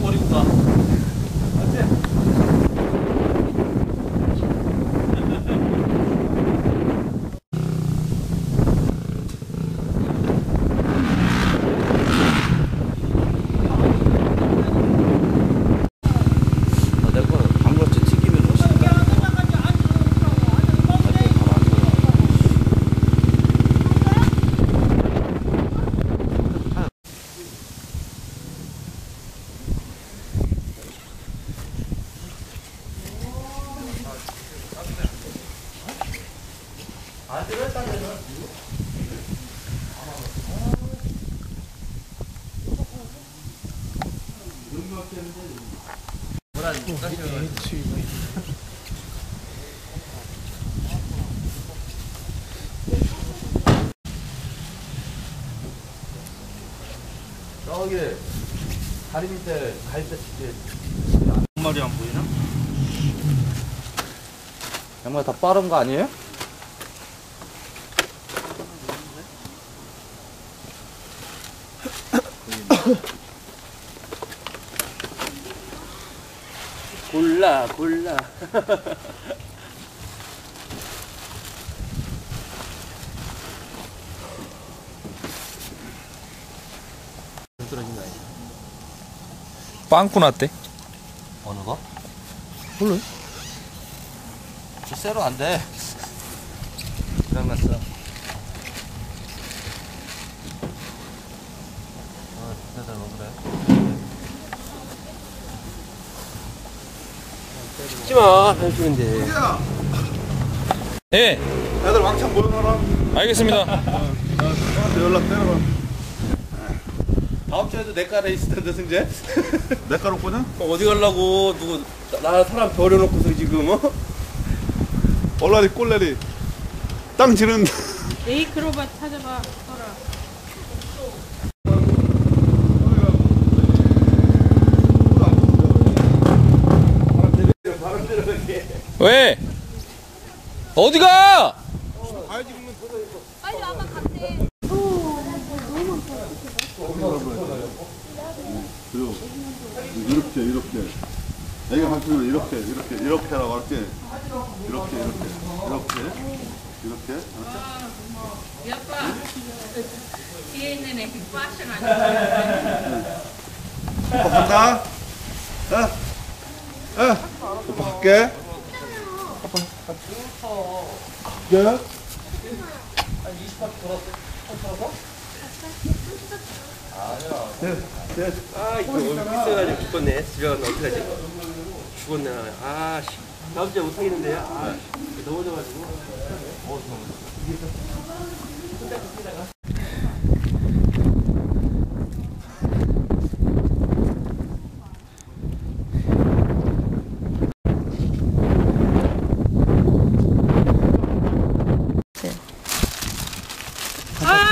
버리고 가. 아, 내가 방글치 튀기면 멋있다. 저기 다리 밑에 갈대 치게 말이 안 보이나? 양말 다 빠른 거 아니에요? 골라 골라 빵꾸 났대. 어느 거? 몰라요. 저 쇠로 안 돼. 그냥 났어. 아, 진짜 왜 그래? 찍지마 편집인데 예, 애들 왕창 모여놔라. 알겠습니다. 나한테 연락 때려봐. 다음 주에도 내 까래 있을 텐데 승재? 내 가로 거냐? 어디 가려고 누구 나, 나 사람 버려놓고서 지금 어? 얼라리 꼴레리. 땅 지른. 에이크로바 찾아봐 왜? 어디 가? 빨리 와봐 갔대 이렇게 이렇게. 애가 하시면 이렇게 이렇게 이렇게 하라고 할게. 이렇게 이렇게 이렇게 이렇게. 여빠 뒤에 있는 애 패션 아니야 오빠 간다. 어? 어? 오빠 갈게. 갈게. 아 이거 오늘 있어가지고 죽겠네. 집에 가서 어떡하지? 죽었네. 아씨. 다음 주에 못하겠는데요? 아 너무 져가지고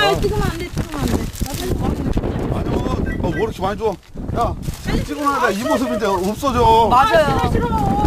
아 찍으면 안 돼 찍으면 안 돼 아니요. 어, 뭐 이렇게 많이 줘? 야, 지금 찍고 나니까 이 모습인데 없어져. 맞아요 싫어 보여